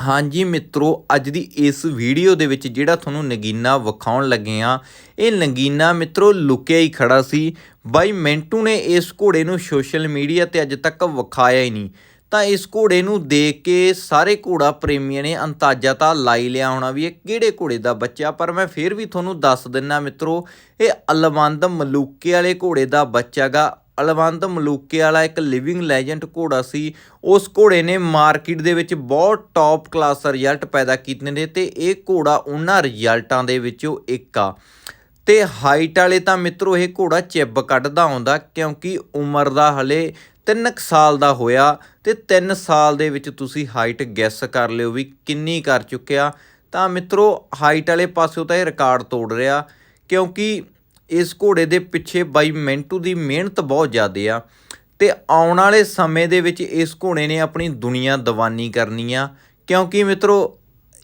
ਹਾਂਜੀ ਮਿੱਤਰੋ, ਅੱਜ ਦੀ ਇਸ ਵੀਡੀਓ ਦੇ ਵਿੱਚ ਜਿਹੜਾ ਤੁਹਾਨੂੰ ਨਗੀਨਾ ਵਿਖਾਉਣ ਲੱਗੇ ਆ ਇਹ ਨਗੀਨਾ ਮਿੱਤਰੋ ਲੁਕਿਆ ਹੀ ਖੜਾ ਸੀ। ਬਾਈ ਮਿੰਟੂ ਨੇ ਇਸ ਘੋੜੇ ਨੂੰ ਸੋਸ਼ਲ ਮੀਡੀਆ ਤੇ ਅੱਜ ਤੱਕ ਵਿਖਾਇਆ ਹੀ ਨਹੀਂ। ਤਾਂ ਇਸ ਘੋੜੇ ਨੂੰ ਦੇਖ ਕੇ ਸਾਰੇ ਘੋੜਾ ਪ੍ਰੇਮੀਆਂ ਨੇ ਅੰਤਾਜ਼ਾ ਤਾਂ ਲਾਈ ਲਿਆ ਹੋਣਾ ਵੀ ਇਹ ਕਿਹੜੇ ਘੋੜੇ ਦਾ ਬੱਚਾ, ਪਰ ਮੈਂ ਫੇਰ ਵੀ ਤੁਹਾਨੂੰ ਦੱਸ ਦਿੰਨਾ ਮਿੱਤਰੋ, ਇਹ ਅਲਵੰਦ ਮਲੂਕੇ ਵਾਲੇ ਘੋੜੇ ਦਾ ਬੱਚਾ ਗਾ ਅਲਵੰਦ ਮਲੂਕੇ ਵਾਲਾ ਇੱਕ ਲਿਵਿੰਗ ਲੈਜੈਂਡ ਘੋੜਾ ਸੀ। ਉਸ ਘੋੜੇ ਨੇ ਮਾਰਕੀਟ ਦੇ ਵਿੱਚ ਬਹੁਤ ਟੌਪ ਕਲਾਸ ਰਿਜ਼ਲਟ ਪੈਦਾ ਕੀਤੇ ਨੇ ਤੇ ਇਹ ਘੋੜਾ ਉਹਨਾਂ ਰਿਜ਼ਲਟਾਂ ਦੇ ਵਿੱਚੋਂ ਇੱਕ ਆ। ਤੇ ਹਾਈਟ ਵਾਲੇ ਤਾਂ ਮਿੱਤਰੋ, ਇਹ ਘੋੜਾ ਚਿੱਬ ਕੱਢਦਾ ਆਉਂਦਾ ਕਿਉਂਕਿ ਉਮਰ ਦਾ ਹਲੇ 3 ਸਾਲ ਦਾ ਹੋਇਆ ਤੇ 3 ਸਾਲ ਦੇ ਵਿੱਚ ਤੁਸੀਂ ਹਾਈਟ ਗੈਸ ਕਰ ਲਿਓ ਵੀ ਕਿੰਨੀ ਕਰ ਚੁੱਕਿਆ। ਤਾਂ ਮਿੱਤਰੋ ਹਾਈਟ ਵਾਲੇ ਪਾਸਿਓਂ ਤਾਂ ਇਹ ਰਿਕਾਰਡ ਤੋੜ ਰਿਹਾ ਕਿਉਂਕਿ ਇਸ ਘੋੜੇ ਦੇ ਪਿੱਛੇ ਬਾਈ ਮਿੰਟੂ ਦੀ ਮਿਹਨਤ ਬਹੁਤ ਜ਼ਿਆਦਾ ਆ ਤੇ ਆਉਣ ਵਾਲੇ ਸਮੇਂ ਦੇ ਵਿੱਚ ਇਸ ਘੋੜੇ ਨੇ ਆਪਣੀ ਦੁਨੀਆ ਦੀਵਾਨੀ ਕਰਨੀ ਆ। ਕਿਉਂਕਿ ਮਿੱਤਰੋ,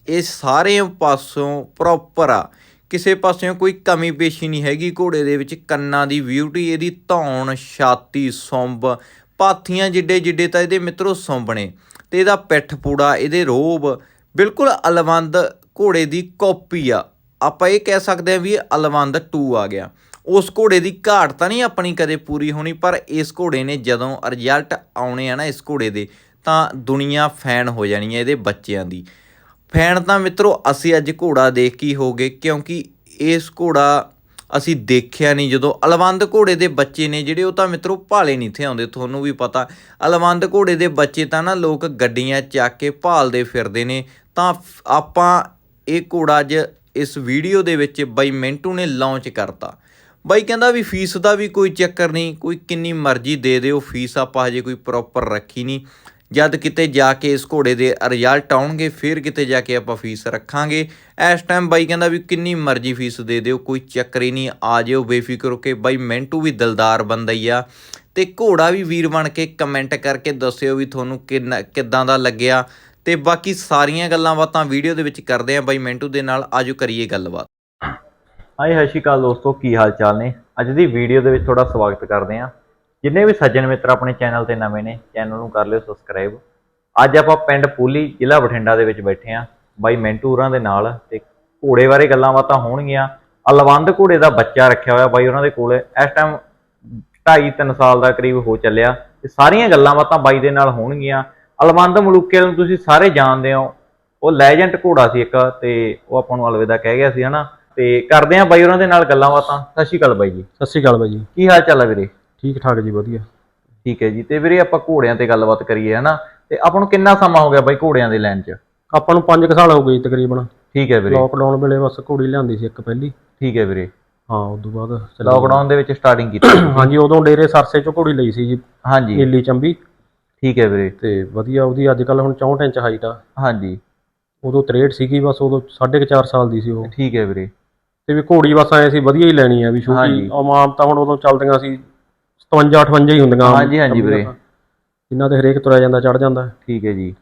ਇਹ ਸਾਰੇ ਪਾਸੋਂ ਪ੍ਰੋਪਰ ਆ। ਕਿਸੇ ਪਾਸਿਓਂ ਕੋਈ ਕਮੀ ਪੇਸ਼ੀ ਨਹੀਂ ਹੈਗੀ ਘੋੜੇ ਦੇ ਵਿੱਚ। ਕੰਨਾਂ ਦੀ ਬਿਊਟੀ ਇਹਦੀ ਧੌਣ, ਛਾਤੀ, ਸੁੰਬ, ਪਾਥੀਆਂ ਜਿੱਡੇ ਜਿੱਡੇ ਤਾਂ ਇਹਦੇ ਮਿੱਤਰੋ ਸੁੰਬ ਨੇ। ਤੇ ਇਹਦਾ ਪਿੱਠ ਪੂੜਾ, ਇਹਦੇ ਰੋਬ ਬਿਲਕੁਲ ਅਲਵੰਦ ਘੋੜੇ ਦੀ ਕਾਪੀ ਆ। ਆਪਾਂ ਇਹ ਕਹਿ ਸਕਦੇ ਹਾਂ ਵੀ ਅਲਵੰਦ 2 ਆ ਗਿਆ। ਉਸ ਘੋੜੇ ਦੀ ਘਾਟ ਤਾਂ ਨਹੀਂ ਆਪਣੀ ਕਦੇ ਪੂਰੀ ਹੋਣੀ, ਪਰ ਇਸ ਘੋੜੇ ਨੇ ਜਦੋਂ ਰਿਜ਼ਲਟ ਆਉਣੇ ਆ ਨਾ ਇਸ ਘੋੜੇ ਦੇ, ਤਾਂ ਦੁਨੀਆ ਫੈਨ ਹੋ ਜਾਣੀ ਹੈ ਇਹਦੇ ਬੱਚਿਆਂ ਦੀ। ਫੈਨ ਤਾਂ ਮਿੱਤਰੋ, ਅਸੀਂ ਅੱਜ ਘੋੜਾ ਦੇਖ ਕੇ ਹੋ ਗਏ ਕਿਉਂਕਿ ਇਸ ਘੋੜਾ ਅਸੀਂ ਦੇਖਿਆ ਨਹੀਂ। ਜਦੋਂ ਅਲਵੰਦ ਘੋੜੇ ਦੇ ਬੱਚੇ ਨੇ, ਜਿਹੜੇ ਉਹ ਤਾਂ ਮਿੱਤਰੋ ਭਾਲੇ ਨਹੀਂ ਥੇ ਆਉਂਦੇ, ਤੁਹਾਨੂੰ ਵੀ ਪਤਾ। ਅਲਵੰਦ ਘੋੜੇ ਦੇ ਬੱਚੇ ਤਾਂ ਨਾ ਲੋਕ ਗੱਡੀਆਂ ਚੱਕ ਕੇ ਭਾਲਦੇ ਫਿਰਦੇ ਨੇ। ਤਾਂ ਆਪਾਂ ਇਹ ਘੋੜਾ ਅੱਜ ਇਸ ਵੀਡੀਓ ਦੇ ਵਿੱਚ ਬਾਈ ਮਿੰਟੂ ਨੇ ਲਾਂਚ ਕਰਤਾ। ਬਾਈ ਕਹਿੰਦਾ ਵੀ ਫੀਸ ਦਾ ਵੀ ਕੋਈ ਚੱਕਰ ਨਹੀਂ, ਕੋਈ ਕਿੰਨੀ ਮਰਜ਼ੀ ਦੇ ਦਿਓ, ਫੀਸ ਆਪਾਂ ਹਜੇ ਕੋਈ ਪ੍ਰੋਪਰ ਰੱਖੀ ਨਹੀਂ। ਜਦ ਕਿਤੇ ਜਾ ਕੇ ਇਸ ਘੋੜੇ ਦੇ ਰਿਜ਼ਲਟ ਆਉਣਗੇ, ਫਿਰ ਕਿਤੇ ਜਾ ਕੇ ਆਪਾਂ ਫੀਸ ਰੱਖਾਂਗੇ। ਇਸ ਟਾਈਮ ਬਾਈ ਕਹਿੰਦਾ ਵੀ ਕਿੰਨੀ ਮਰਜ਼ੀ ਫੀਸ ਦੇ ਦਿਓ, ਕੋਈ ਚੱਕਰ ਹੀ ਨਹੀਂ, ਆ ਜਿਓ, ਬੇਫਿਕਰ ਹੋ ਕੇ ਬਾਈ ਮਿੰਟੂ ਵੀ ਦਿਲਦਾਰ ਬੰਦਾ ਹੀ ਆ। ਤੇ ਘੋੜਾ ਵੀ ਵੀਰ ਬਣ ਕੇ ਕਮੈਂਟ ਕਰਕੇ ਦੱਸਿਓ ਵੀ ਤੁਹਾਨੂੰ ਕਿੰਨਾ ਕਿੱਦਾਂ ਦਾ ਲੱਗਿਆ। ਤੇ ਬਾਕੀ ਸਾਰੀਆਂ ਗੱਲਾਂ ਬਾਤਾਂ ਵੀਡੀਓ ਦੇ ਵਿੱਚ ਕਰਦੇ ਆ ਬਾਈ ਮੈਂਟੂ ਦੇ ਨਾਲ ਆਜੋ ਕਰੀਏ ਗੱਲਬਾਤ। ਹਾਈ ਸਤਿ ਸ਼੍ਰੀ ਅਕਾਲ ਦੋਸਤੋ, ਕੀ ਹਾਲ ਚਾਲ ਨੇ? ਅੱਜ ਦੀ ਵੀਡੀਓ ਦੇ ਵਿੱਚ ਤੁਹਾਡਾ ਸਵਾਗਤ ਕਰਦੇ ਹਾਂ। ਜਿੰਨੇ ਵੀ ਸੱਜਣ ਮਿੱਤਰ ਆਪਣੇ ਚੈਨਲ ਤੇ ਨਵੇਂ ਨੇ, ਚੈਨਲ ਨੂੰ ਕਰ ਲਿਓ ਸਬਸਕ੍ਰਾਈਬ। ਅੱਜ ਆਪਾਂ ਪਿੰਡ ਪੂਲੀ ਜ਼ਿਲ੍ਹਾ ਬਠਿੰਡਾ ਦੇ ਵਿੱਚ ਬੈਠੇ ਹਾਂ। ਬਾਈ ਮੈਂਟੂ ਹੋਰਾਂ ਦੇ ਨਾਲ ਤੇ ਘੋੜੇ ਬਾਰੇ ਗੱਲਾਂ ਬਾਤਾਂ ਹੋਣਗੀਆਂ। ਅਲਵੰਦ ਘੋੜੇ ਦਾ ਬੱਚਾ ਰੱਖਿਆ ਹੋਇਆ ਬਾਈ ਉਹਨਾਂ ਦੇ ਕੋਲ। ਇਸ ਟਾਈਮ 2.5 3 ਸਾਲ ਦਾ ਕਰੀਬ ਹੋ ਚੱਲਿਆ। ਤੇ ਸਾਰੀਆਂ ਗੱਲਾਂ ਬਾਤਾਂ ਬਾਈ ਦੇ ਨਾਲ ਹੋਣਗੀਆਂ। ਅਲਵੰਦ ਮਲੂਕੇ ਨੂੰ ਤੁਸੀਂ ਸਾਰੇ ਜਾਣਦੇ ਹੋ। ਉਹ ਲੈਜੈਂਡ ਘੋੜਾ ਸੀ ਇੱਕ ਤੇ ਉਹ ਆਪਾਂ ਨੂੰ ਅਲਵਿਦਾ ਕਹਿ ਗਿਆ ਸੀ ਹਨਾ? ਤੇ ਕਰਦੇ ਆਂ ਬਾਈ ਉਹਨਾਂ ਦੇ ਨਾਲ ਗੱਲਾਂ ਬਾਤਾਂ। ਸਤਿ ਸ਼੍ਰੀ ਅਕਾਲ ਬਾਈ ਜੀ। ਸਤਿ ਸ਼੍ਰੀ ਅਕਾਲ ਬਾਈ ਜੀ। ਕੀ ਹਾਲ ਚਾਲ ਹੈ ਵੀਰੇ? ਠੀਕ ਠਾਕ ਜੀ ਵਧੀਆ। ਠੀਕ ਹੈ ਜੀ। ਤੇ ਵੀਰੇ ਆਪਾਂ ਘੋੜਿਆਂ ਤੇ ਗੱਲਬਾਤ ਕਰੀਏ ਹਨਾ? ਤੇ ਆਪਾਂ ਨੂੰ ਕਿੰਨਾ ਸਮਾਂ ਹੋ ਗਿਆ ਬਾਈ ਘੋੜਿਆਂ ਦੀ ਲਾਈਨ 'ਚ? ਆਪਾਂ ਨੂੰ 5 ਸਾਲ ਹੋ ਗਏ ਜੀ ਤਕਰੀਬਨ। ਠੀਕ ਹੈ ਵੀਰੇ। ਲੋਕਡਾਊਨ ਵੇਲੇ ਬਸ ਘੋੜੀ ਲਿਆਂਦੀ ਸੀ ਇੱਕ ਪਹਿਲੀ। ਠੀਕ ਹੈ ਵੀਰੇ। ਹਾਂ ਉਸ ਤੋਂ ਬਾਅਦ ਲਾਕਡਾਊਨ ਦੇ ਵਿੱਚ ਸਟਾਰਟਿੰਗ ਕੀਤੀ ਹਾਂਜੀ ਉਦੋਂ ਡੇਰੇ ਸਰਸੇ ਚੋਂ ਘੋੜੀ ਲਈ ਸੀ ਜੀ। ਹਾਂਜੀ। ਨੀਲੀ ਚੰਬੀ। ਠੀਕ ਹੈ ਵੀਰੇ। ਤੇ ਵਧੀਆ ਉਹਦੀ ਅੱਜ ਕੱਲ ਹੁਣ 64 ਇੰਚ ਹਾਈਟ ਆ। ਹਾਂਜੀ। ਉਦੋਂ 63 ਸੀਗੀ ਬਸ ਉਦੋਂ 4.5 ਸਾਲ ਦੀ ਸੀ ਉਹ। ਠੀਕ ਹੈ ਵੀਰੇ। ਤੇ ਵੀ ਘੋੜੀ ਬਸ ਐ ਸੀ ਵਧੀਆ ਹੀ ਲੈਣੀ ਆ ਵੀ ਛੋਟੀ। ਆਮ ਤਾਂ ਹੁਣ ਉਦੋਂ ਚੱਲਦੀਆਂ ਸੀ 57 58 ਹੀ ਹੁੰਦੀਆਂ। ਹਾਂਜੀ, ਹਾਂਜੀ ਵੀਰੇ। ਇਹਨਾਂ ਤੇ ਹਰੇਕ ਤੁਰਿਆ ਜਾਂਦਾ ਚੜ ਜਾਂਦਾ। ਠੀਕ ਹੈ ਜੀ।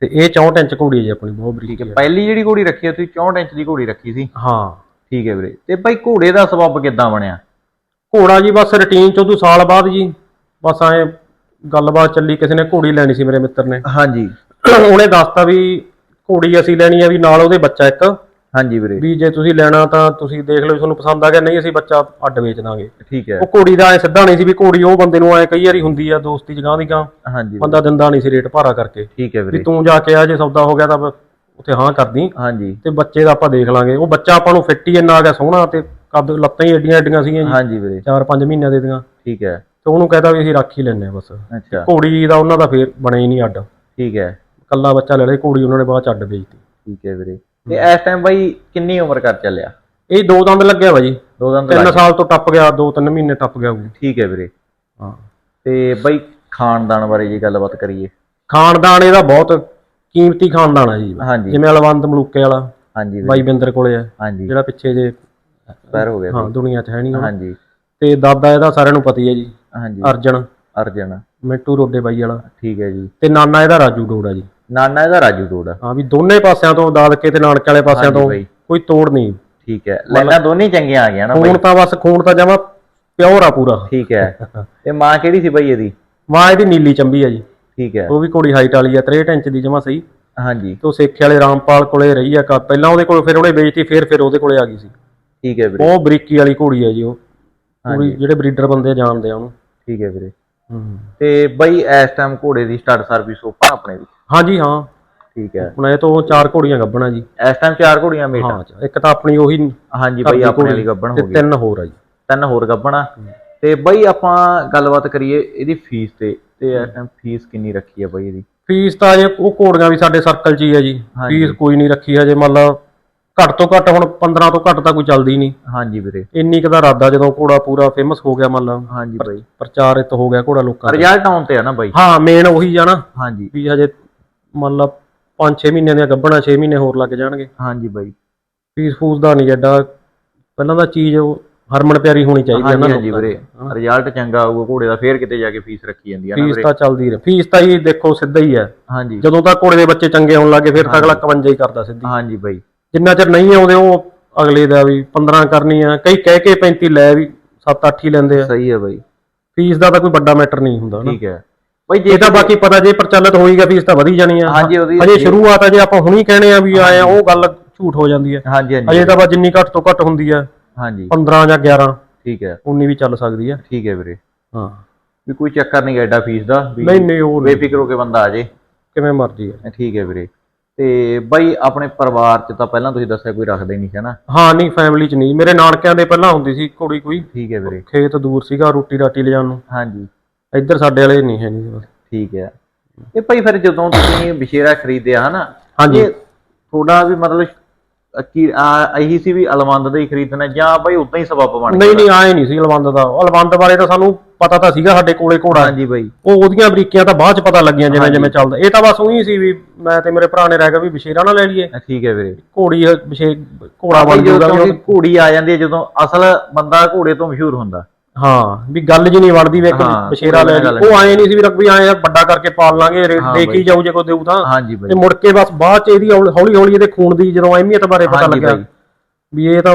ਤੇ ਇਹ 64 ਇੰਚ ਘੋੜੀ ਹੈ ਜੀ ਆਪਣੀ ਬਹੁਤ ਬਰੀਕ ਹੈ। ਹੈ ਪਹਿਲੀ ਜਿਹੜੀ ਘੋੜੀ ਰੱਖੀ ਆ ਤੁਸੀਂ 64 ਇੰਚ ਦੀ ਘੋੜੀ ਰੱਖੀ ਸੀ। ਹਾਂ। ਠੀਕ ਹੈ ਵੀਰੇ। ਤੇ ਭਾਈ ਘੋੜੇ ਦਾ ਸਬੱਬ ਕਿੱਦਾਂ ਬਣਿਆ? ਘੋੜਾ ਜੀ ਬਸ ਰੁਟੀਨ ਚ ਉਦੋਂ ਸਾਲ ਬਾਅਦ ਜੀ ਬਸ ਐ ਗੱਲਬਾਤ ਚੱਲੀ ਕਿਸੇ ਨੇ ਘੋੜੀ ਲੈਣੀ ਸੀ ਮੇਰੇ ਮਿੱਤਰ ਨੇ। ਹਾਂਜੀ। ਉਹਨੇ ਦੱਸਤਾ ਵੀ ਘੋੜੀ ਅਸੀਂ ਲੈਣੀ ਆ ਵੀ ਨਾਲ ਉਹਦੇ ਬੱਚਾ ਇੱਕ। ਹਾਂਜੀ ਵੀਰੇ। ਵੀ ਜੇ ਤੁਸੀਂ ਲੈਣਾ ਤਾਂ ਤੁਸੀਂ ਦੇਖ ਲਓ ਵੀ ਤੁਹਾਨੂੰ ਪਸੰਦ ਆ ਗਿਆ ਨਹੀਂ ਅਸੀਂ ਬੱਚਾ ਅੱਡ ਵੇਚ ਦਾਂਗੇ। ਠੀਕ ਹੈ। ਉਹ ਘੋੜੀ ਦਾ ਐ ਸਿੱਧਾ ਨਹੀਂ ਸੀ ਵੀ ਘੋੜੀ ਉਹ ਬੰਦੇ ਨੂੰ ਐ ਕਈ ਵਾਰੀ ਹੁੰਦੀ ਆ ਦੋਸਤੀ ਜਗਾਂ ਦੀ ਗਾਂ ਹਾਂਜੀ ਬੰਦਾ ਦਿੰਦਾ ਨਹੀਂ ਸੀ ਰੇਟ ਭਾਰਾ ਕਰਕੇ। ਠੀਕ ਹੈ ਵੀ ਵੀਰੇ। ਤੂੰ ਜਾ ਕੇ ਆ ਜੇ ਸੌਦਾ ਹੋ ਗਿਆ ਤਾਂ ਉੱਥੇ ਹਾਂ ਕਰਦੀ। ਹਾਂਜੀ। ਤੇ ਬੱਚੇ ਦਾ ਆਪਾਂ ਦੇਖ ਲਾਂਗੇ। ਉਹ ਬੱਚਾ ਆਪਾਂ ਨੂੰ ਫਿੱਟ ਹੀ ਇੰਨਾ ਆ ਗਿਆ ਸੋਹਣਾ ਤੇ ਕੱਦ ਲੱਤਾਂ ਹੀ ਏਡੀਆਂ ਏਡੀਆਂ ਸੀਗੀਆਂ ਜੀ। ਹਾਂਜੀ ਵੀਰੇ। 4-5 ਮਹੀਨਿਆਂ ਦੇ ਦੀਆਂ। ਠੀਕ ਹੈ। ਤੇ ਉਹਨੂੰ ਕਹਤਾ ਵੀ ਅਸੀਂ ਰੱਖ ਹੀ ਲੈਨੇ ਆ ਬਸ। ਅੱਛਾ। ਘੋੜੀ ਦਾ ਉਹਨਾਂ ਦਾ ਫੇਰ ਬਣਿਆ ਹੀ ਨਹੀਂ ਅੱਡ। ਠੀਕ ਹੈ। ਕੱਲਾ ਬੱਚਾ ਲੈ ਲਿਆ ਘੋੜੀ ਉਹਨਾਂ ਨੇ ਬਾਅਦ ਚ ਅੱਡ ਵੇਚਤੀ। ਠੀਕ ਹੈ ਵੀਰੇ। ਤੇ ਇਸ ਟਾਈਮ ਬਾਈ ਕਿੰਨੀ ਉਮਰ ਕਰ ਚੱਲਿਆ? ਇਹ ਦੋ ਦੰਦ ਲੱਗਿਆ ਜੀ ਦੋ ਦੰਦ ਤਿੰਨ ਸਾਲ ਤੋਂ ਟੱਪ ਗਿਆ ਦੋ ਤਿੰਨ ਮਹੀਨੇ ਟੱਪ ਗਿਆ ਉਹ। ਠੀਕ ਹੈ ਵੀਰੇ। ਹਾਂ। ਤੇ ਬਾਈ ਖਾਨਦਾਨ ਬਾਰੇ ਜੀ ਗੱਲਬਾਤ ਕਰੀਏ। ਖਾਨਦਾਨ ਇਹਦਾ ਬਹੁਤ ਕੀਮਤੀ ਖਾਨਦਾਨ ਆ ਜੀ। ਜਿਵੇਂ ਅਲਵੰਦ ਮਲੂਕੇ ਵਾਲਾ ਹਾਂਜੀ ਬਾਈ ਬਿੰਦਰ ਕੋਲੇ ਆ। ਹਾਂਜੀ। ਜਿਹੜਾ ਪਿੱਛੇ ਜੇ ਪੈਰ ਹੋ ਗਿਆ ਹਾਂ ਦੁਨੀਆ 'ਚ ਹੈ ਨਹੀਂ। ਹਾਂਜੀ। ਤੇ ਦਾਦਾ ਇਹਦਾ ਸਾਰਿਆਂ ਨੂੰ ਪਤਾ ਹੀ ਹੈ ਜੀ। ਹਾਂਜੀ। ਅਰਜਨ। ਅਰਜਨ। ਮਿੰਟੂ ਰੋਡੇ ਬਾਈ ਵਾਲਾ। ਠੀਕ ਹੈ ਜੀ। ਤੇ ਨਾਨਾ ਇਹਦਾ ਰਾਜੂ ਡੋੜਾ ਜੀ। ਨਾਨਾ ਇਹਦਾ ਰਾਜੂ ਤੋੜਾ ਹਾਂ ਵੀ ਦੋਨੇ ਪਾਸਿਆਂ ਤੋਂ ਦਾਦਕੇ ਤੇ ਨਾਨਕੇ ਵਾਲੇ ਪਾਸਿਆਂ ਤੋਂ। ਕੋਈ ਤੋੜ ਨਹੀਂ। ਠੀਕ ਹੈ। ਲੈਣਾ ਦੋਨੇ ਚੰਗੀਆਂ ਆ ਗਈਆਂ ਨਾ ਬਾਈ। ਖੂਨ ਤਾਂ ਬਸ ਖੂਨ ਤਾਂ ਜਮਾ ਪਿਓਰ ਆ ਪੂਰਾ। ਠੀਕ ਹੈ। ਤੇ ਮਾਂ ਕਿਹੜੀ ਸੀ ਬਾਈ ਇਹਦੀ? ਮਾਂ ਇਹਦੀ ਨੀਲੀ ਚੰਬੀ ਆ ਜੀ। ਠੀਕ ਹੈ। ਉਹ ਵੀ ਘੋੜੀ ਹਾਈਟ ਵਾਲੀ ਆ 63 ਇੰਚ ਦੀ ਜਮਾ ਸਹੀ। ਹਾਂਜੀ। ਤੇ ਉਹ ਸੇਖੇ ਵਾਲੇ ਰਾਮਪਾਲ ਕੋਲੇ ਰਹੀ ਆ ਕਾ ਪਹਿਲਾਂ ਉਹਦੇ ਕੋਲ ਫਿਰ ਉਹਨੇ ਵੇਚਤੀ ਫਿਰ ਫਿਰ ਉਹਦੇ ਕੋਲੇ ਆ ਗਈ ਸੀ। ਠੀਕ ਹੈ ਵੀਰੇ। ਬਹੁਤ ਬਰੀਕੀ ਵਾਲੀ ਘੋੜੀ ਹੈ ਜੀ ਉਹ। ਪੂਰੀ ਜਿਹੜੇ ਬਰੀਡਰ ਬੰਦੇ ਆ ਜਾਣਦੇ ਆ ਉਹਨੂੰ। ਠੀਕ ਹੈ ਵੀਰੇ। ਤੇ ਬਾਈ ਇਸ ਟਾਈਮ ਘੋੜੇ ਦੀ ਸਟਾਰਟ ਸਰਵਿਸ ਓਪਨ ਆਪਣੇ ਵਿੱਚ ਹਾਂਜੀ ਹਾਂ। ਠੀਕ ਹੈ। ਹੁਣ ਇਹ ਤੋਂ ਚਾਰ ਘੋੜੀਆਂ ਗੱਭਣਾ ਜੀ। ਇਸ ਟਾਈਮ ਚਾਰ ਘੋੜੀਆਂ ਮੇਟ ਹਾਂ ਇੱਕ ਤਾਂ ਆਪਣੀ ਉਹੀ ਹਾਂਜੀ ਬਾਈ ਆਪਣੇ ਵਾਲੀ ਗੱਬਣ ਹੋ ਗਈ। ਤਿੰਨ ਹੋਰ ਆ ਜੀ। ਤਿੰਨ ਹੋਰ ਗੱਬਣਾ ਤੇ ਬਾਈ ਆਪਾਂ ਗੱਲਬਾਤ ਕਰੀਏ ਇਹਦੀ ਫੀਸ ਤੇ। ਤੇ ਇਸ ਟਾਈਮ ਫੀਸ ਕਿੰਨੀ ਰੱਖੀ ਹੈ ਬਾਈ ਇਹਦੀ? ਫੀਸ ਤਾਂ ਜੇ ਉਹ ਘੋੜੀਆਂ ਵੀ ਸਾਡੇ ਸਰਕਲ 'ਚ ਹੀ ਆ ਜੀ। ਫੀਸ ਕੋਈ ਨਹੀਂ ਰੱਖੀ ਹਜੇ। ਮੰਨ ਲਾ ਘੱਟ ਤੋਂ ਘੱਟ ਹੁਣ 15 ਤੋਂ ਘੱਟ ਤਾਂ ਕੋਈ ਚੱਲਦੀ ਨਹੀਂ। ਹਾਂਜੀ ਵੀਰੇ। ਇੰਨੀ ਕੁ ਦਾ ਇਰਾਦਾ ਜਦੋਂ ਘੋੜਾ ਪੂਰਾ ਫੇਮਸ ਹੋ ਗਿਆ ਮੰਨ ਲਾ। ਹਾਂਜੀ ਬਾਈ। ਪ੍ਰਚਾਰਿਤ ਹੋ ਗਿਆ ਘੋੜਾ ਲੋਕਾਂ ਦਾ ਰਿਜ਼ਲਟ ਆਉਣ ਤੇ ਆ ਨਾ ਬਾਈ। ਹਾਂ ਮੇਨ ਉਹੀ ਆ ਨਾ। ਹਾਂਜੀ। ਵੀ ਹਜੇ ਮੰਨ ਲਾ 5-6 ਮਹੀਨਿਆਂ ਦੀਆਂ ਗੱਭਣਾ 6 ਮਹੀਨੇ ਹੋਰ ਲੱਗ ਜਾਣਗੇ। ਹਾਂਜੀ ਬਾਈ। ਫੀਸ ਫੂਸ ਦਾ ਨਹੀਂ ਐਡਾ। ਪਹਿਲਾਂ ਤਾਂ ਚੀਜ਼ ਉਹ ਹਰਮਨ ਪਿਆਰੀ ਹੋਣੀ ਚਾਹੀਦੀ ਹੈ ਨਾ ਹਾਂਜੀ ਵੀਰੇ। ਰਿਜ਼ਲਟ ਚੰਗਾ ਆਊਗਾ ਘੋੜੇ ਦਾ ਫੇਰ ਕਿਤੇ ਜਾ ਕੇ ਫੀਸ ਰੱਖੀ ਜਾਂਦੀ ਹੈ ਨਾ ਫੀਸ ਵੀਰੇ। ਤਾਂ ਚੱਲਦੀ ਰਹੇ। ਫੀਸ ਤਾਂ ਹੀ ਦੇਖੋ ਸਿੱਧਾ ਹੀ ਹੈ। ਹਾਂਜੀ। ਜਦੋਂ ਤੱਕ ਘੋੜੇ ਦੇ ਬੱਚੇ ਚੰਗੇ ਹੋਣ ਲੱਗੇ ਫਿਰ ਤਾਂ ਅਗਲਾ 51 ਹੀ ਕਰਦਾ ਸਿੱਧੀ। ਹਾਂਜੀ ਬਾਈ। ਜਿੰਨਾ ਚਿਰ ਨਹੀਂ ਆਉਂਦੇ ਉਹ ਅਗਲੇ ਦਾ ਵੀ 15 ਕਰਨੀ ਆ। ਕਈ ਕਹਿ ਕੇ 35 ਲੈ ਵੀ 7-8 ਹੀ ਲੈਂਦੇ ਆ। ਸਹੀ ਹੈ ਬਾਈ। ਫੀਸ ਦਾ ਤਾਂ ਕੋਈ ਵੱਡਾ ਮੈਟਰ ਨਹੀਂ ਹੁੰਦਾ ਨਾ ਠੀਕ ਹੈ। ਬਾਈ ਜੇ ਤਾਂ ਬਾਕੀ ਪਤਾ ਜੇ ਪ੍ਰਚਲਿਤ ਹੋਈ ਗਿਆ ਫੀਸ ਤਾਂ ਵਧੀ ਜਾਣੀ ਆ। ਹਾਂਜੀ, ਉਹਦੀ- ਅਜੇ ਸ਼ੁਰੂਆਤ ਆ ਜੇ ਆਪਾਂ ਹੁਣੀ ਕਹਿਣੇ ਆ ਵੀ ਆਏ ਆ ਉਹ ਗੱਲ ਝੂਠ ਹੋ ਜਾਂਦੀ ਹੈ ਹਾਂਜੀ ਹਾਂਜੀ। ਅਜੇ ਤਾਂ ਬਸ ਜਿੰਨੀ ਘੱਟ ਤੋਂ ਘੱਟ ਹੁੰਦੀ ਆ ਹਾਂਜੀ। 15 ਜਾਂ 11 ਠੀਕ ਹੈ। 19 ਵੀ ਚੱਲ ਸਕਦੀ ਆ। ਠੀਕ ਹੈ ਵੀਰੇ। ਹਾਂ। ਵੀ ਕੋਈ ਚੱਕਰ ਨਹੀਂ ਐਡਾ ਫੀਸ ਦਾ ਨਹੀਂ ਨਹੀਂ ਉਹ ਬੇਫਿਕਰ ਹੋ ਕੇ ਬੰਦਾ ਆ ਜੇ। ਕਿਵੇਂ ਮਰਜ਼ੀ ਹੈ ਠੀਕ ਹੈ ਵੀਰੇ। ਤੇ ਬਾਈ ਆਪਣੇ ਪਰਿਵਾਰ ਚ ਤਾਂ ਪਹਿਲਾਂ ਤੁਸੀਂ ਦੱਸਿਆ ਕੋਈ ਰੱਖਦਾ ਹੀ ਨਹੀਂ ਨਾ ਹਾਂ ਨਹੀਂ ਫੈਮਿਲੀ ਚ ਨਹੀਂ। ਮੇਰੇ ਨਾਨਕਿਆਂ ਦੇ ਪਹਿਲਾਂ ਹੁੰਦੀ ਸੀ ਕੁੜੀ ਕੋਈ। ਠੀਕ ਹੈ ਵੀਰੇ। ਖੇਤ ਦੂਰ ਸੀਗਾ ਰੋਟੀ ਰਾਟੀ ਲਿਜਾਣ ਨੂੰ। ਹਾਂਜੀ। ਇੱਧਰ ਸਾਡੇ ਵਾਲੇ ਨਹੀਂ ਹੈ ਨਹੀਂ ਠੀਕ ਹੈ। ਇਹ ਭਾਈ ਫਿਰ ਜਦੋਂ ਤੁਸੀਂ ਬਸ਼ੇਰਾ ਖਰੀਦਿਆ ਹਨਾ? ਹਾਂਜੀ। ਤੁਹਾਡਾ ਵੀ ਮਤਲਬ ਕੀ ਇਹੀ ਸੀ ਵੀ ਅਲਵੰਦ ਦਾ ਹੀ ਖਰੀਦਣਾ ਜਾਂ ਭਾਈ ਉਦਾਂ ਹੀ ਸਬੱਬ ਬਣ ਨਹੀਂ ਨਹੀਂ ਆਏ ਨਹੀਂ ਸੀ ਅਲਵੰਦ ਦਾ। ਅਲਵੰਦ ਬਾਰੇ ਤਾਂ ਸਾਨੂੰ ਪਤਾ ਤਾਂ ਸੀਗਾ ਸਾਡੇ ਕੋਲੇ ਘੋੜਾ। ਹਾਂਜੀ ਬਾਈ। ਉਹ ਉਹਦੀਆਂ ਬਰੀਕੀਆਂ ਤਾਂ ਬਾਅਦ ਚ ਪਤਾ ਲੱਗੀਆਂ ਜਿਵੇਂ ਜਿਵੇਂ ਚੱਲਦਾ। ਇਹ ਤਾਂ ਬਸ ਉਹੀ ਸੀ ਵੀ ਮੈਂ ਤੇ ਮੇਰੇ ਭਰਾ ਨੇ ਰਹਿ ਗਿਆ ਵੀ ਬਸ਼ੇਰਾ ਨਾ ਲੈ ਲਈਏ। ਠੀਕ ਹੈ ਵੀਰੇ। ਘੋੜੀ ਬਸ਼ੇ ਘੋੜਾ ਬਣ ਜਦੋਂ ਵੀ ਘੋੜੀ ਆ ਜਾਂਦੀ ਹੈ ਜਦੋਂ ਅਸਲ ਬੰਦਾ ਘੋੜੇ ਤੋਂ ਮਸ਼ਹੂਰ ਹੁੰਦਾ। ਹਾਂ ਵੀ ਗੱਲ ਜੀ ਨਹੀਂ ਵੜਦੀ ਵੇ ਇੱਕ ਬਸ਼ੇਰਾ ਲੈ ਲਈ ਉਹ ਆਏ ਨਹੀਂ ਸੀ ਵੀ ਰੱਬ ਵੀ ਆਏ ਵੱਡਾ ਕਰਕੇ ਪਾਲ ਲਾਂਗੇ ਰੇਟ ਹਾਂ ਦੇਖੀ ਜਾਊ ਜੇ ਕੋਈ ਦੇਊ ਤਾਂ। ਤੇ ਮੁੜ ਕੇ ਬਸ ਬਾਅਦ ਚ ਇਹਦੀ ਹੌਲੀ ਹੌਲੀ ਇਹਦੇ ਖੂਨ ਦੀ ਜਦੋਂ ਅਹਿਮੀਅਤ ਬਾਰੇ ਪਤਾ ਲੱਗਿਆ। ਵੀ ਇਹ ਤਾਂ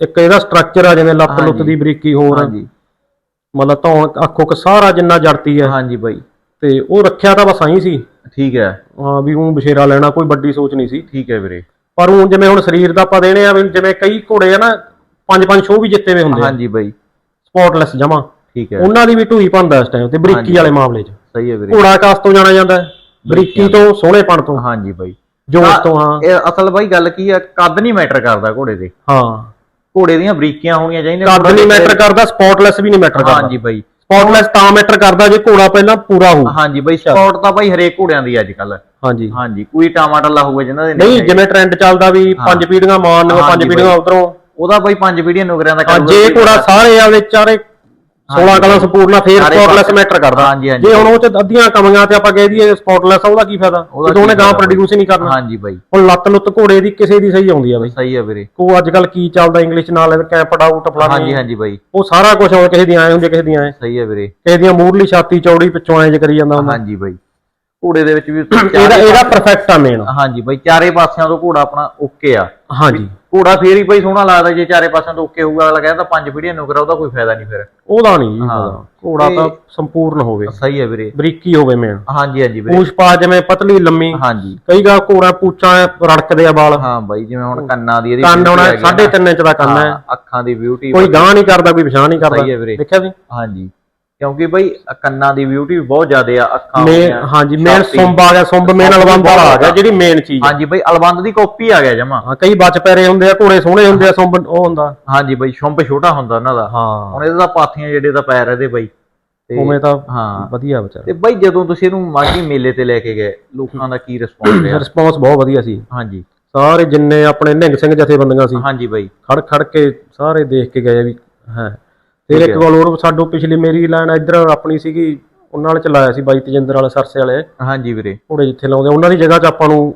ਇੱਕ ਇਹਦਾ ਸਟਰਕਚਰ ਆ ਜਿਵੇਂ ਲੱਤ ਲੁੱਤ। ਦੀ ਬਰੀਕੀ ਹੋਰ। ਹਾਂਜੀ। ਮਤਲਬ ਧੌਣ ਅੱਖੋਂ ਕ ਸਾਰਾ ਜਿੰਨਾ ਜੜਤੀ ਹੈ। ਹਾਂਜੀ ਬਾਈ। ਤੇ ਉਹ ਰੱਖਿਆ ਤਾਂ ਬਸ ਆਈ ਸੀ। ਠੀਕ ਹੈ। ਹਾਂ ਵੀ ਉਹ ਬਸ਼ੇਰਾ ਲੈਣਾ ਕੋਈ ਵੱਡੀ ਸੋਚ ਨਹੀਂ ਸੀ। ਠੀਕ ਹੈ ਵੀਰੇ। ਪਰ ਹੁਣ ਜਿਵੇਂ ਹੁਣ ਸਰੀਰ ਦਾ ਆਪਾਂ ਦੇਣੇ ਆ ਵੀ ਜਿਵੇਂ ਕਈ ਘੋੜੇ ਆ ਨਾ ਪੰਜ ਪੰਜ ਸ਼ੋਅ ਵੀ ਜਿੱਤੇ ਹੋਏ ਹੁੰਦੇ ਆ। ਹਾਂਜੀ ਬਾਈ। ਸਪੌਟਲੈਸ ਜਮਾ। ਠੀਕ ਹੈ। ਉਹਨਾਂ ਦੀ ਵੀ ਢੂਈ ਭੰਦਾ ਇਸ ਟਾਈਮ ਤੇ ਬਰੀਕੀ ਵਾਲੇ ਮਾਮਲੇ 'ਚ। ਸਹੀ ਹੈ ਵੀਰੇ। ਘੋੜਾ ਕਾਸ ਤੋਂ ਜਾਣਿਆ ਜਾਂਦਾ ਬਰੀਕੀ ਤੋਂ ਸੋਹਣੇਪਣ ਤੋਂ। ਹਾਂਜੀ ਬਾਈ। ਜੋਸ਼ ਤੋਂ ਹਾਂ। ਇਹ ਅਸਲ ਬਾਈ ਗੱਲ ਕੀ ਆ ਕੱਦ ਨਹੀਂ ਮੈਟਰ ਕਰਦਾ ਘੋੜੇ ਦੇ ਹਾਂ। ਘੋੜੇ ਦੀਆਂ ਬਰੀਕੀਆਂ ਹੋਣੀਆਂ ਚਾਹੀਦੀਆਂ ਕੱਦ ਨਹੀਂ ਮੈਟਰ ਕਰਦਾ ਸਪੌਟਲੈਸ ਵੀ ਨਹੀਂ ਮੈਟਰ ਕਰਦਾ। ਹਾਂਜੀ ਬਾਈ। ਸਪੌਟਲੈਸ ਤਾਂ ਮੈਟਰ ਕਰਦਾ ਜੇ ਘੋੜਾ ਪਹਿਲਾਂ ਪੂਰਾ ਹੋਊ। ਹਾਂਜੀ ਬਾਈ ਸਪੋਰਟ ਤਾਂ ਬਾਈ ਹਰੇਕ ਘੋੜਿਆਂ ਦੀ ਅੱਜ ਕੱਲ ਹਾਂਜੀ। ਹਾਂਜੀ ਕੋਈ ਟਾਮਾਟੱਲਾ ਹੋਊਗਾ ਜਿਨ੍ਹਾਂ ਦੇ ਨਹੀਂ। ਜਿਵੇਂ ਟ੍ਰੈਂਡ ਚੱਲਦਾ ਵੀ ਪੰਜ ਪੀੜੀਆਂ ਮਾਰਨ ਨੂੰ ਪੰਜ। ਪੀੜੀਆਂ ਉਧਰੋਂ। ਉਹਦਾ ਬਾਈ ਪੰਜ ਪੀੜੀਆਂ ਨੁਕਰਿਆਂ ਦਾ ਹਾਂ ਕਰੂਗਾ। ਜੇ ਘੋੜਾ ਸਾਰੇ ਆਵੇ ਚਾਰੇ 16 ਕਲਾ ਸੰਪੂਰਨਾ ਫੇਰ ਸਾਰੇ ਪਾਸੇ। ਮੈਟਰ ਕਰਦਾ। ਹਾਂਜੀ, ਹਾਂਜੀ। ਜੇ ਹੁਣ ਉਹ ਚ ਅੱਧੀਆਂ ਕਮੀਆਂ ਤੇ ਆਪਾਂ ਕਹਿ ਦਈਏ ਸਪੌਟਲੈਸ ਉਹਦਾ ਕੀ ਫਾਇਦਾ? ਉਹਦਾ ਜਦੋਂ ਉਹਨੇ ਕੀ ਗਾਂ ਫਾਇਦਾ ਪ੍ਰੋਡਿਊਸ ਹੀ ਨਹੀਂ ਕਰਨਾ। ਹਾਂਜੀ ਬਾਈ। ਹੁਣ ਲੱਤ ਲੁੱਤ ਘੋੜੇ ਦੀ ਕਿਸੇ ਦੀ ਸਹੀ ਆਉਂਦੀ ਆ ਬਈ। ਸਹੀ ਹੈ ਵੀਰੇ। ਉਹ ਅੱਜ ਕੱਲ ਕੀ ਚੱਲਦਾ ਇੰਗਲਿਸ਼ ਨਾਲ ਕੈਂਪਡ ਆਊਟ ਹਾਂਜੀ ਫਲਾਣੀ। ਹਾਂਜੀ ਬਾਈ। ਉਹ ਸਾਰਾ ਕੁਝ ਹੁਣ ਕਿਸੇ ਦੀ ਆਏ ਹੁੰਦੀ ਕਿਸੇ ਦੀ ਆਏ। ਸਹੀ ਹੈ ਵੀਰੇ। ਕਿਸੇ ਦੀਆਂ ਮੂਰਲੀ ਛਾਤੀ ਚੌੜੀ ਪਿੱਛੋਂ ਐਂ ਜੇ ਕਰੀ ਜਾਂਦਾ ਹੁੰਦਾ। ਹਾਂਜੀ ਬਾਈ। ਘੋੜੇ ਦੇ ਵਿੱਚ ਵੀ ਇਹਦਾ ਇਹਦਾ ਪਰਫੈਕਟ ਆ ਮੇਨ ਹਾਂਜੀ ਬਾਈ ਚਾਰੇ ਪਾਸਿਆਂ ਤੋਂ ਘੋੜਾ ਆਪਣਾ ਓਕੇ ਆ। ਹਾਂਜੀ। ਘੋੜਾ ਫੇਰ ਹੀ ਬਾਈ ਸੋਹਣਾ ਲੱਗਦਾ ਜੇ ਚਾਰੇ ਪਾਸਿਆਂ ਤੋਂ ਓਕੇ ਹੋਊਗਾ ਅਗਲਾ ਕਹਿੰਦਾ ਪੰਜ ਪੀੜੀਆਂ ਨੁਕਰਾ ਉਹਦਾ ਕੋਈ ਫਾਇਦਾ ਨਹੀਂ ਫਿਰ। ਉਹਦਾ ਨਹੀਂ ਹਾਂ। ਘੋੜਾ ਤਾਂ ਸੰਪੂਰਨ ਹੋਵੇ। ਸਹੀ ਹੈ ਵੀਰੇ। ਬਰੀਕੀ ਹੋਵੇ ਮੇਨ ਹਾਂਜੀ ਹਾਂਜੀ ਵੀਰੇ। ਪੂਛ ਪਾ ਜਿਵੇਂ ਪਤਲੀ ਲੰਮੀ। ਹਾਂਜੀ। ਕਈ ਗਾ ਘੋੜਾ ਪੂਛਾਂ ਰੜਕਦੇ ਆ ਵਾਲ। ਹਾਂ ਬਾਈ ਜਿਵੇਂ ਹੁਣ ਕੰਨਾਂ ਦੀ ਇਹਦੀ ਕੰਨ ਹੋਣਾ ਹੈਗੀ ਆ ਨਾ। 3.5 ਇੰਚ ਦਾ ਕੰਨ ਹੈ। ਹਾਂ, ਅੱਖਾਂ ਦੀ ਬਿਊਟੀ ਕੋਈ ਗਾਂ ਨਹੀਂ ਕਰਦਾ ਕੋਈ ਪਛਾਣ ਨਹੀਂ ਕਰਦਾ। ਸਹੀ ਹੈ ਵੀਰੇ। ਦੇਖਿਆ ਸੀ ਹਾਂਜੀ। ਕਿਉਂਕਿ ਬਾਈ ਕੰਨਾਂ ਦੀ ਬਿਊਟੀ ਬਹੁਤ ਜ਼ਿਆਦਾ ਆ ਅੱਖਾਂ ਮੇਨ ਹਾਂਜੀ ਮੇਨ। ਸੁੰਬ ਆ ਗਿਆ ਸੁੰਬ ਮੇਨ ਅਲਵੰਦ ਵਾਲਾ ਆ ਗਿਆ ਜਿਹੜੀ ਮੇਨ ਚੀਜ਼। ਹਾਂਜੀ ਬਾਈ ਅਲਵੰਦ ਦੀ ਕਾਪੀ ਆ ਗਿਆ ਜਮਾ। ਹਾਂ ਕਈ ਬਚ ਪੈਰੇ ਹੁੰਦੇ ਆ ਘੋੜੇ ਸੋਹਣੇ ਹੁੰਦੇ ਆ ਸੁੰਬ ਉਹ ਹੁੰਦਾ। ਹਾਂਜੀ ਬਾਈ ਸ਼ੁੰਭ ਛੋਟਾ ਹੁੰਦਾ ਉਹਨਾਂ ਦਾ। ਹਾਂ। ਹੁਣ ਇਹਦਾ ਪਾਥੀਆਂ ਜਿਹੜੇ ਦਾ ਪੈਰ ਇਹਦੇ ਬਾਈ। ਉਵੇਂ ਤਾਂ ਹਾਂ। ਵਧੀਆ ਵਿਚਾਰਾ। ਤੇ ਬਾਈ ਜਦੋਂ ਤੁਸੀਂ ਇਹਨੂੰ ਮਾਗੀ ਮੇਲੇ ਤੇ ਲੈ ਕੇ ਗਏ ਲੋਕਾਂ ਦਾ ਕੀ ਰਿਸਪੌਂਸ ਰਿਹਾ? ਰਿਸਪੌਂਸ ਬਹੁਤ ਵਧੀਆ ਸੀ। ਹਾਂਜੀ। ਸਾਰੇ ਜਿੰਨੇ ਆਪਣੇ ਨਿਹੰਗ ਸਿੰਘ ਜਥੇਬੰਦੀਆਂ ਸੀ ਹਾਂਜੀ ਬਾਈ। ਖੜ ਖੜ ਕੇ ਸਾਰੇ ਦੇਖ ਕੇ ਗਏ ਵੀ ਹੈ। ਫਿਰ ਇੱਕ ਗੱਲ ਹੋਰ ਸਾਡੋ ਪਿਛਲੀ ਮੇਰੀ ਲਾਈਨ ਇੱਧਰ ਆਪਣੀ ਸੀਗੀ ਉਹਨਾਂ ਨਾਲ ਚਲਾਇਆ ਸੀ ਬਾਈ ਤਜਿੰਦਰ ਵਾਲੇ ਸਰਸੇ ਵਾਲੇ। ਹਾਂਜੀ ਵੀਰੇ। ਘੋੜੇ ਜਿੱਥੇ ਲਾਉਂਦੇ ਉਹਨਾਂ ਦੀ ਜਗ੍ਹਾ 'ਚ ਆਪਾਂ ਨੂੰ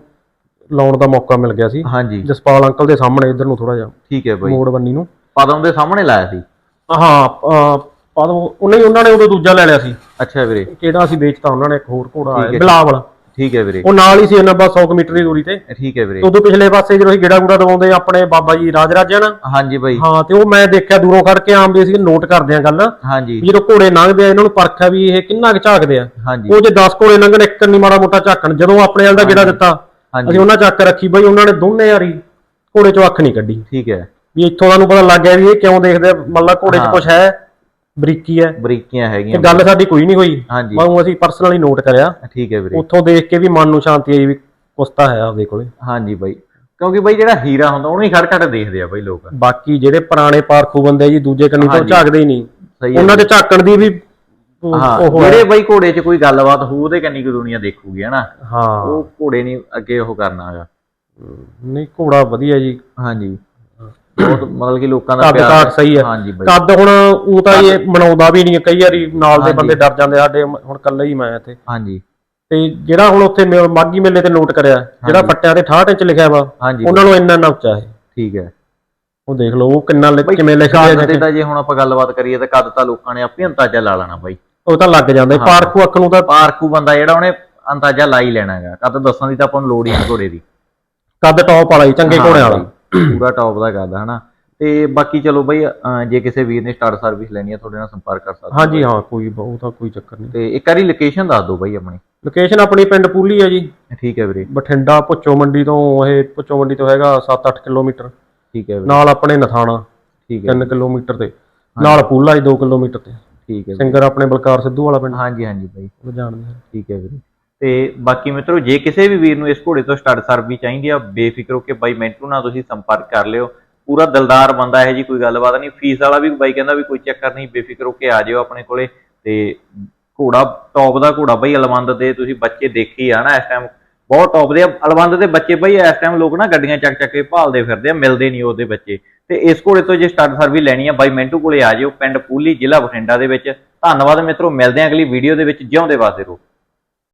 ਲਾਉਣ ਦਾ ਮੌਕਾ ਮਿਲ ਗਿਆ ਸੀ। ਹਾਂਜੀ। ਜਸਪਾਲ ਅੰਕਲ ਦੇ ਸਾਹਮਣੇ ਇੱਧਰ ਨੂੰ ਥੋੜਾ ਜਿਹਾ ਠੀਕ ਹੈ ਬਾਈ। ਮੋੜ ਬੰਨੀ ਨੂੰ। ਪਦਮ ਦੇ ਸਾਹਮਣੇ ਲਾਇਆ ਸੀ? ਹਾਂ ਅਹ, ਪਦ ਉਹਨੇ ਉਹਨਾਂ ਨੇ ਉਦੋਂ ਦੂਜਾ ਲੈ ਲਿਆ ਸੀ। ਅੱਛਾ ਵੀਰੇ। ਕਿਹੜਾ ਸੀ ਵੇਚਤਾ ਉਹਨਾਂ ਨੇ ਇੱਕ ਹੋਰ ਘੋੜਾ ਆਇਆ। ਬਿਲਾਵਲ। ਠੀਕ ਹੈ ਵੀਰੇ। ਉਹ ਨਾਲ ਹੀ ਸੀ ਇਹਨਾਂ ਬਸ 100 ਕੁ ਮੀਟਰ ਦੀ ਦੂਰੀ ਤੇ। ਠੀਕ ਹੈ ਵੀਰੇ। ਉਦੋਂ ਪਿਛਲੇ ਪਾਸੇ ਜਦੋਂ ਅਸੀਂ ਗੇੜਾ ਗੂੜਾ ਦਵਾਉਂਦੇ ਆਪਣੇ ਬਾਬਾ ਜੀ ਰਾਜ ਰਾਜਾ ਨਾ ਹਾਂਜੀ ਬਾਈ। ਹਾਂ ਤੇ ਉਹ ਮੈਂ ਦੇਖਿਆ ਦੂਰੋਂ ਖੜ ਕੇ ਵੀ ਅਸੀਂ ਨੋਟ ਕਰਦੇ ਆ ਗੱਲ। ਹਾਂਜੀ। ਜਦੋਂ ਘੋੜੇ ਲੰਘਦੇ ਆ ਇਹਨਾਂ ਨੂੰ ਪਰਖਿਆ ਵੀ ਇਹ ਕਿੰਨਾ ਕੁ ਝਾਕਦੇ ਆ। ਉਹ ਜੇ 10 ਘੋੜੇ ਲੰਘਣ ਇੱਕ ਨਹੀਂ ਮਾੜਾ ਮੋਟਾ ਝਾਕਣ। ਜਦੋਂ ਆਪਣੇ ਵਾਲ ਦਾ ਗੇੜਾ ਦਿੱਤਾ ਅਸੀਂ ਉਹਨਾਂ ਚੱਕ ਰੱਖੀ ਬਈ ਉਹਨਾਂ ਨੇ ਦੋਨੇ ਯਾਰੀ ਘੋੜੇ ਚੋਂ ਅੱਖ ਨਹੀਂ ਕੱਢੀ। ਠੀਕ ਹੈ। ਵੀ ਇੱਥੋਂ ਤੁਹਾਨੂੰ ਪਤਾ ਲੱਗ ਗਿਆ ਵੀ ਇਹ ਕਿਉਂ ਦੇਖਦੇ ਮਤਲਬ ਘੋੜੇ 'ਚ। ਕੁਝ ਹੈ। ਬਰੀਕੀ ਹੈ। ਬਰੀਕੀਆਂ ਤੇ ਹੈਗੀਆਂ ਗੱਲ ਸਾਡੀ ਕੋਈ ਨਹੀਂ ਹੋਈ। ਹਾਂਜੀ। ਬਾਹੂ ਅਸੀਂ ਪਰਸਨਲੀ ਨੋਟ ਕਰਿਆ। ਠੀਕ ਹੈ ਵੀਰੇ। ਉੱਥੋਂ ਦੇਖ ਕੇ ਵੀ ਮਨ ਨੂੰ ਸ਼ਾਂਤੀ ਆਈ ਵੀ ਕੁਛ ਤਾਂ ਹੈ ਆਪਦੇ ਕੋਲੇ। ਹਾਂਜੀ ਬਾਈ। ਕਿਉਂਕਿ ਬਾਈ ਜਿਹੜਾ ਹੀਰਾ ਹੁੰਦਾ ਉਹਨੂੰ ਹੀ ਖੜ ਖੜ ਦੇਖਦੇ ਆ ਬਾਈ ਲੋਕ। ਬਾਕੀ ਜਿਹੜੇ ਪੁਰਾਣੇ ਪਾਰਖੂ ਬੰਦੇ ਜੀ ਦੂਜੇ ਕੰਨੀ ਤੋਂ। ਝਾਕਦੇ ਹੀ ਨਹੀਂ। ਸਹੀ ਹੈ ਉਹਨਾਂ ਦੇ ਝਾਕਣ ਦੀ ਵੀ ਹਾਂ। ਜਿਹੜੇ ਬਾਈ ਘੋੜੇ 'ਚ ਕੋਈ ਗੱਲਬਾਤ ਹੋਊ ਉਹਦੇ ਕੰਨੀ ਕੋਈ ਦੁਨੀਆ ਦੇਖੂਗੀ ਹਨਾ? ਹਾਂ। ਉਹ ਘੋੜੇ ਨਹੀਂ ਅੱਗੇ ਉਹ ਕਰਨਾ ਹੈਗਾ। ਨਹੀਂ ਘੋੜਾ ਵਧੀਆ ਜੀ। ਹਾਂਜੀ। ਬਹੁਤ ਮਤਲਬ ਕਿ ਲੋਕਾਂ ਦਾ ਕੱਦ ਪਿਆਰ ਕਾਠ ਸਹੀ ਹੈ। ਹਾਂਜੀ ਬਾਈ। ਕੱਦ ਹੁਣ ਉਹ ਤਾਂ ਇਹ ਬਣਾਉਂਦਾ ਵੀ ਨਹੀਂ ਕਈ ਵਾਰੀ ਨਾਲ ਦੇ ਹਾਂਜੀ। ਬੰਦੇ ਡਰ ਜਾਂਦੇ ਸਾਡੇ ਹੁਣ ਕੱਲਾ ਹੀ ਮੈਂ ਇੱਥੇ। ਹਾਂਜੀ। ਤੇ ਜਿਹੜਾ ਹੁਣ ਉੱਥੇ ਮੇਲੇ ਤੇ ਨੋਟ ਕਰਿਆ ਜਿਹੜਾ। ਫੱਟਿਆਂ ਤੇ 68 ਇੰਚ ਲਿਖਿਆ ਵਾ ਉਹਨਾਂ ਨੂੰ ਇੰਨਾ ਨਾ ਉੱਚਾ ਹੈ। ਠੀਕ ਹੈ। ਉਹ ਦੇਖ ਲਓ ਉਹ ਕਿੰਨਾ ਕਿਵੇਂ ਲਿਖਿਆ ਕੱਦ ਜਾ ਤੇ ਜੇ ਹੁਣ ਆਪਾਂ ਗੱਲਬਾਤ ਕਰੀਏ ਤਾਂ ਕੱਦ ਤਾਂ ਲੋਕਾਂ ਨੇ ਆਪੇ ਅੰਦਾਜ਼ਾ ਲਾ ਲੈਣਾ ਬਾਈ। ਉਹ ਤਾਂ ਲੱਗ ਜਾਂਦਾ ਹਾਂ। ਪਾਰਖੂ ਅੱਖ ਨੂੰ ਤਾਂ ਪਾਰਕੂ ਬੰਦਾ ਜਿਹੜਾ ਉਹਨੇ ਅੰਦਾਜ਼ਾ ਲਾ ਹੀ ਲੈਣਾ ਹੈਗਾ ਕੱਦ ਦੱਸਣ ਦੀ ਤਾਂ ਆਪਾਂ ਨੂੰ ਲੋੜ ਹੀ ਨਹੀਂ ਘੋੜੇ ਦੀ। ਕੱਦ ਟੌਪ ਵਾਲਾ ਹੀ ਚੰਗੇ ਹਾਂ ਘੋੜੇ ਵਾਲਾ ਪੂਰਾ ਟੌਪ ਦਾ ਕੱਦ ਹਨਾ? ਤੇ ਬਾਕੀ ਚਲੋ ਬਾਈ ਅਹ ਜੇ ਕਿਸੇ ਵੀਰ ਨੇ ਸਟਾਰ ਸਰਵਿਸ ਲੈਣੀ ਹੈ ਤੁਹਾਡੇ ਨਾਲ ਸੰਪਰਕ ਕਰ ਸਕਦਾ ਹਾਂਜੀ ਹਾਂ। ਕੋਈ ਉਹ ਤਾਂ ਕੋਈ ਚੱਕਰ ਨਹੀਂ। ਤੇ ਇੱਕ ਵਾਰੀ ਲੋਕੇਸ਼ਨ ਦੱਸ ਦਿਓ ਬਾਈ ਆਪਣੀ। ਲੋਕੇਸ਼ਨ ਆਪਣੀ ਪਿੰਡ ਪੂਲੀ ਹੈ ਜੀ। ਠੀਕ ਹੈ ਵੀਰੇ। ਬਠਿੰਡਾ ਭੁੱਚੋ ਮੰਡੀ ਤੋਂ ਇਹ ਭੁੱਚੋ ਮੰਡੀ ਤੋਂ ਹੈਗਾ 7-8 ਕਿਲੋਮੀਟਰ। ਠੀਕ ਹੈ ਵੀਰੇ। ਨਾਲ ਆਪਣੇ ਨਥਾਣਾ ਠੀਕ ਹੈ। 3 ਕਿਲੋਮੀਟਰ ਤੇ। ਨਾਲ ਪੂਲਾ ਹੀ 2 ਕਿਲੋਮੀਟਰ ਤੇ। ਠੀਕ ਹੈ ਵੀਰੇ। ਸਿੰਗਰ ਆਪਣੇ ਬਲਕਾਰ ਸਿੱਧੂ ਵਾਲਾ ਪਿੰਡ। ਹਾਂਜੀ ਹਾਂਜੀ ਬਾਈ। ਉਹ ਜਾਣਦੇ ਆ। ਠੀਕ ਹੈ ਵੀਰੇ। ਤੇ ਬਾਕੀ ਮਿੱਤਰੋ, ਜੇ ਕਿਸੇ ਵੀ ਵੀਰ ਨੂੰ ਇਸ ਘੋੜੇ ਤੋਂ ਸਟਾਰ ਸਰਵਿਸ ਚਾਹੀਦੀ ਆ, ਬੇਫਿਕਰ ਹੋ ਕੇ ਬਾਈ ਮੈਂਟੂ ਨਾਲ ਤੁਸੀਂ ਸੰਪਰਕ ਕਰ ਲਿਓ। ਪੂਰਾ ਦਿਲਦਾਰ ਬੰਦਾ ਹੈ ਜੀ, ਕੋਈ ਗੱਲਬਾਤ ਨਹੀਂ। ਫੀਸ ਵਾਲਾ ਵੀ ਬਾਈ ਕਹਿੰਦਾ ਵੀ ਕੋਈ ਚੱਕਰ ਨਹੀਂ, ਬੇਫਿਕਰ ਹੋ ਕੇ ਆ ਜਿਓ ਆਪਣੇ ਕੋਲੇ। ਤੇ ਘੋੜਾ ਟੌਪ ਦਾ ਘੋੜਾ ਬਾਈ ਅਲਵੰਦ ਦੇ, ਤੁਸੀਂ ਬੱਚੇ ਦੇਖੀ ਆ ਨਾ ਇਸ ਟਾਈਮ ਬਹੁਤ ਟੌਪ ਦੇ ਆ। ਅਲਵੰਦ ਦੇ ਬੱਚੇ ਬਾਈ ਇਸ ਟਾਈਮ ਲੋਕ ਨਾ ਗੱਡੀਆਂ ਚੱਕ ਚੱਕ ਕੇ ਭਾਲਦੇ ਫਿਰਦੇ ਆ, ਮਿਲਦੇ ਨਹੀਂ ਉਹਦੇ ਬੱਚੇ। ਤੇ ਇਸ ਘੋੜੇ ਤੋਂ ਜੇ ਸਟਾਰ ਸਰਵਿਸ ਲੈਣੀ ਆ, ਬਾਈ ਮੈਂਟੂ ਕੋਲੇ ਆ ਜਿਓ, ਪਿੰਡ ਪੂਲੀ ਜ਼ਿਲ੍ਹਾ ਬਠਿੰਡਾ ਦੇ ਵਿੱਚ। ਧੰਨਵਾਦ ਮਿੱਤਰੋ, ਮਿਲਦੇ ਆ ਅਗਲੀ ਵੀਡੀਓ ਦੇ ਵਿੱਚ। ਜਿਉਂਦੇ ਵਾਸਤੇ ਰਹੋ